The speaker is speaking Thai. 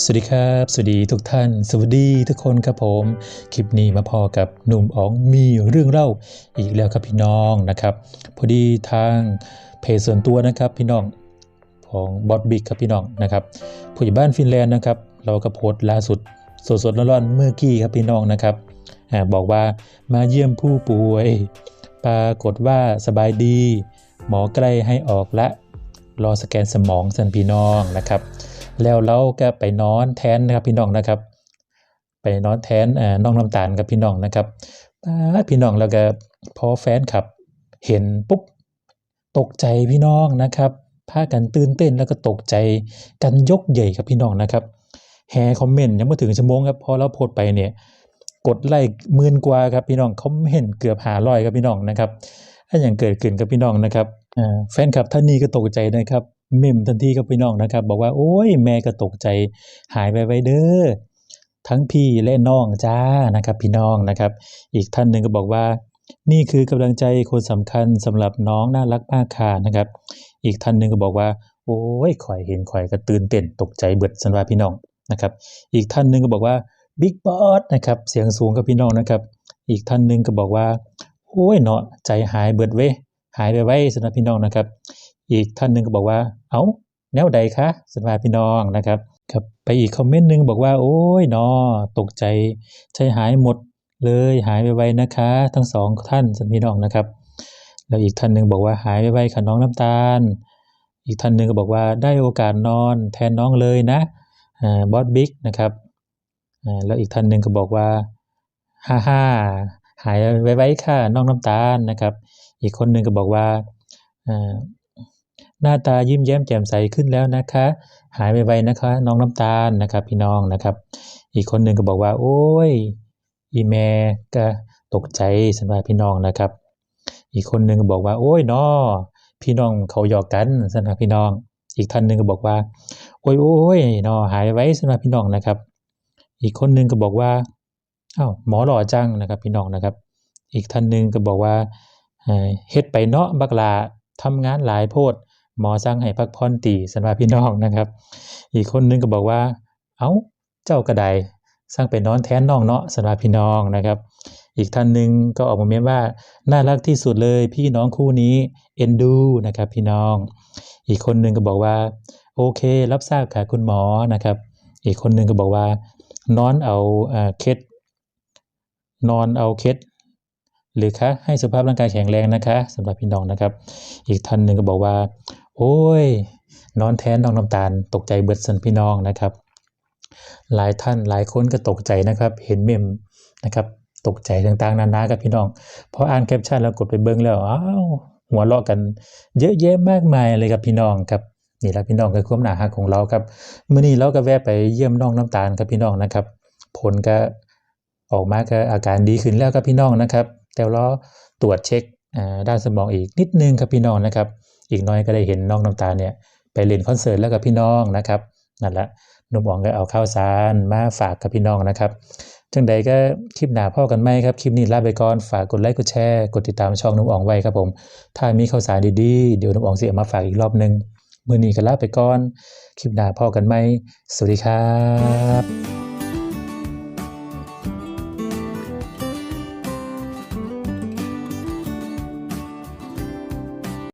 สวัสดีครับ สวัสดีทุกท่าน สวัสดีทุกคนครับผม คลิปนี้มาพอกับหนุ่มอ๋องมีเรื่องเล่าอีกแล้วครับพี่น้องนะครับ พอดีทางเพจส่วนตัวนะครับพี่น้องของบอสบิ๊กครับพี่น้องนะครับผู้ใหญ่บ้านฟินแลนด์นะครับ เราก็โพสต์ล่าสุดสดๆร้อนๆเมื่อกี้ครับพี่น้องนะครับอบอกว่ามาเยี่ยมผู้ป่วย ปรากฏว่าสบายดี หมอใกล้ให้ออกและ รอสแกนสมองสันพี่น้องนะครับ แล้วเราก็ไปนอนแทนนะครับพี่น้องนะครับ ไปนอนแทนอ่าน้องน้ำตาลกับพี่น้องนะครับพี่น้องแล้วก็พอแฟนขับ เห็นปุ๊บตกใจพี่น้องนะครับพากันตื่นเต้นแล้วก็ตกใจกันยกใหญ่ครับพี่น้องนะครับแฮคอมเมนต์ยังไม่ถึงชั่วโมงครับพอเราโพสไปเนี่ยกดไลค์หมื่นกว่าครับพี่น้องคอมเมนต์เกือบหาร้อยครับพี่น้องนะครับอันอย่างเกิดขึ้นกับพี่น้องนะครับแฟนคลับท่านนี้ก็ตกใจนะครับ เมมทันทีกับพี่น้องนะครับ บอกว่าโอ้ยแม่ก็ตกใจหายไปไวๆเด้อทั้งพี่และน้องจ้านะครับ พี่น้องนะครับ อีกท่านหนึ่งก็บอกว่า นี่คือกำลังใจคนสำคัญสำหรับน้องน่ารักมากค่ะนะครับ อีกท่านหนึ่งก็บอกว่า โอ้ยข่อยเห็นข่อยก็ตื่นเต้นตกใจเบิดสันว่าพี่น้องนะครับ อีกท่านหนึ่งก็บอกว่าบิ๊กบอสนะครับเสียงสูงกับพี่น้องนะครับ อีกท่านหนึ่งก็บอกว่าโอ้ยเนาะใจหายเบิดเว้หายไปไว้สำหรับพี่น้องนะครับ อีกท่านหนึ่งก็บอกว่า เอา้าแนวใดคะสำหรับพี่น้องนะครับครับไปอีกคอมเมนต์หนึ่งบอกว่าโอ้ยนาะตกใจใจหายหมดเลยหายไปไวนะคะ ทั้งสองท่านสำหรับพี่น้องนะครับ แล้วอีกท่านหนึ่งบอกว่าหายไปไวค่ะน้องน้ำตาล อีกท่านหนึ่งก็บอกว่าได้โอกาสนอนแทนน้องเลยนะอ่าบอสบิ๊กนะครับอ่าแล้วอีกท่านหนึ่งก็บอกว่าฮ่าฮ่าหายไวๆค่ะน้องน้ำตาลนะครับ อีกคนหนึ่งก็บอกว่า หน้าตายิ้มแย้มแจ่มใสขึ้นแล้วนะคะ หายไวนะคะ น้องน้ำตาลนะครับพี่น้องนะครับ อีกคนหนึ่งก็บอกว่า โอ้ย อีแม่ก็ตกใจสำหรับพี่น้องนะครับ อีกคนหนึ่งก็บอกว่า โอ้ยนอพี่น้องเขาหยอกกันสำหรับพี่น้อง อีกท่านหนึ่งก็บอกว่า โอ้ยโอ้ยนอหายไว้สำหรับพี่น้องนะครับ อีกคนหนึ่งก็บอกว่าอ้าวหมอหล่อจังนะครับ พี่น้องนะครับ อีกท่านหนึ่งก็บอกว่าเฮ็ดไปเนาะบักลาทำงานหลายโพด หมอสั่งให้พักผ่อนตีสำหรับพี่น้องนะครับ อีกคนนึงก็บอกว่า เอ้าเจ้ากระไดสั่งไปนอนแทนน้องเนาะสำหรับพี่น้องนะครับ อีกท่านหนึ่งก็ออกมาเม้นว่าน่ารักที่สุดเลยพี่น้องคู่นี้เอ็นดูนะครับพี่น้อง อีกคนนึงก็บอกว่า โอเค รับทราบค่ะคุณหมอนะครับ อีกคนนึงก็บอกว่า นอนเอาอ่าเคสนอนเอาเคสหรือคะให้สุขภาพร่างกายแข็งแรงนะคะสำหรับพี่น้องนะครับ อีกท่านหนึ่งก็บอกว่า โอ้ย นอนแทนน้องน้ำตาล ตกใจเบิดสันพี่น้องนะครับ หลายท่านหลายคนก็ตกใจนะครับ เห็นเมมนะครับ ตกใจต่างๆนานากับพี่น้องพออ่านแคปชั่นแล้วกดไปเบิ้งแล้วอ้าวหัวเราะกัน เยอะแยะมากมายเลยครับพี่น้องครับนี่แหละพี่น้องคือความหนาหักของเราครับเมื่อนี้เราก็แวะไปเยี่ยมน้องน้ำตาลครับพี่น้องนะครับ ผลก็ออกมาก็อาการดีขึ้นแล้วครับพี่น้องนะครับ แต่เรอตรวจเช็คด้านสมองอีกนิดนึงครับพี่น้องนะครับ อีกน้อยก็ได้เห็นน้องน้ำตาเนี่ยไปเล่นคอนเสิร์ตแล้วกับพี่น้องนะครับนั่นแหละนุ่มอ๋องก็เอาข้าวสารมาฝากกับพี่น้องนะครับจังใดก็คลิปหนาพ่อกันไหมครับ คลิปนี้ลาไปก่อน ฝากกดไลค์กดแชร์กดติดตามช่องนุ่มอ๋องไว้ครับผม ถ้ามีข้าวสารดีๆ เดี๋ยวนุ่มอ๋องสิเอามาฝากอีกรอบหนึง มื้อนี้ก็ลาไปก่อน คลิปหนาพ่อกันไหมสวัสดีครับ